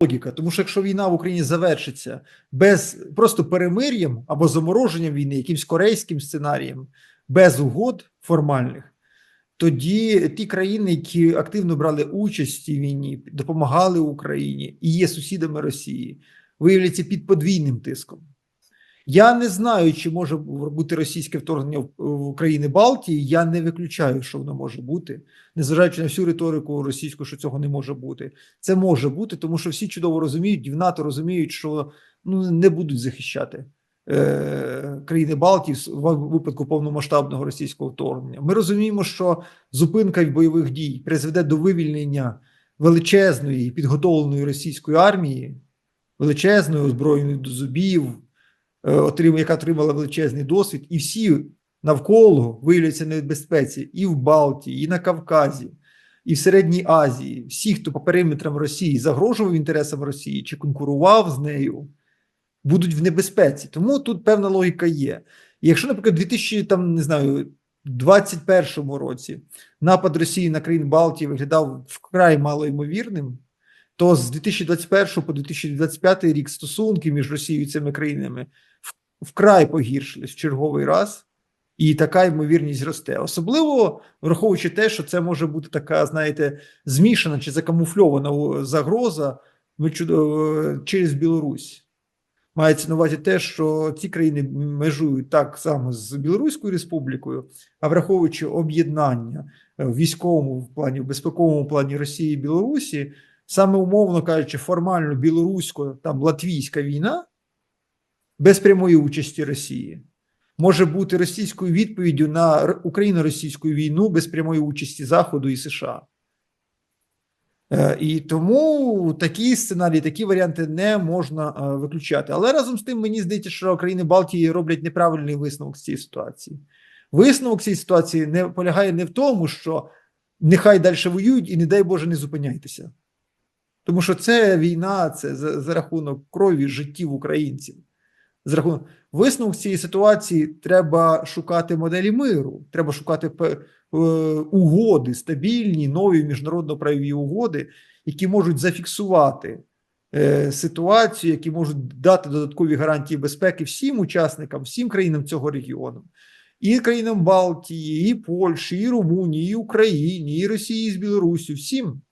логіка. Тому що якщо війна в Україні завершиться без просто перемир'ям або замороженням війни, якимсь корейським сценарієм, без угод формальних, тоді ті країни, які активно брали участь цій війні, допомагали Україні і є сусідами Росії, виявляться під подвійним тиском. Я не знаю, чи може бути російське вторгнення в- Україні Балтії. Я не виключаю, що воно може бути, незважаючи на всю риторику російську, що цього не може бути. Це може бути, тому що всі чудово розуміють, і в НАТО розуміють, що ну не будуть захищати е, країни Балтії в випадку повномасштабного російського вторгнення. Ми розуміємо, що зупинка бойових дій призведе до вивільнення величезної підготовленої російської армії, величезної озброєної до зубів, яка отримала величезний досвід, і всі навколо виявляться небезпеці і в Балтії, і на Кавказі, і в Середній Азії. Всі, хто по периметрам Росії загрожував інтересам Росії чи конкурував з нею, будуть в небезпеці. Тому тут певна логіка є. Якщо, наприклад, у 2000, там, не знаю, 21 році напад Росії на країн Балтії виглядав вкрай малоймовірним, то з 2021 по 2025 рік стосунки між Росією і цими країнами вкрай погіршились в черговий раз, і така ймовірність росте. Особливо враховуючи те, що це може бути така, знаєте, змішана чи закамуфльована загроза е, через Білорусь. Мається на увазі те, що ці країни межують так само з Білоруською республікою, а враховуючи об'єднання в військовому плані, в безпековому плані Росії і Білорусі, саме умовно кажучи, формально білорусько там латвійська війна без прямої участі Росії може бути російською відповіддю на україно-російську війну без прямої участі Заходу і США. Е, І тому такі сценарії, такі варіанти не можна е, виключати. Але разом з тим, мені здається, що країни Балтії роблять неправильний висновок з цієї ситуації. Висновок цієї ситуації не полягає не в тому, що нехай далі воюють, і не дай Боже, не зупиняйтеся. Тому що це війна, це за, за рахунок крові, життів українців. За рахунок висновок цієї ситуації треба шукати моделі миру, треба шукати е, угоди, стабільні, нові міжнародно-правові угоди, які можуть зафіксувати е, ситуацію, які можуть дати додаткові гарантії безпеки всім учасникам, всім країнам цього регіону. І країнам Балтії, і Польщі, і Румунії, і Україні, і Росії з Білорусі, всім.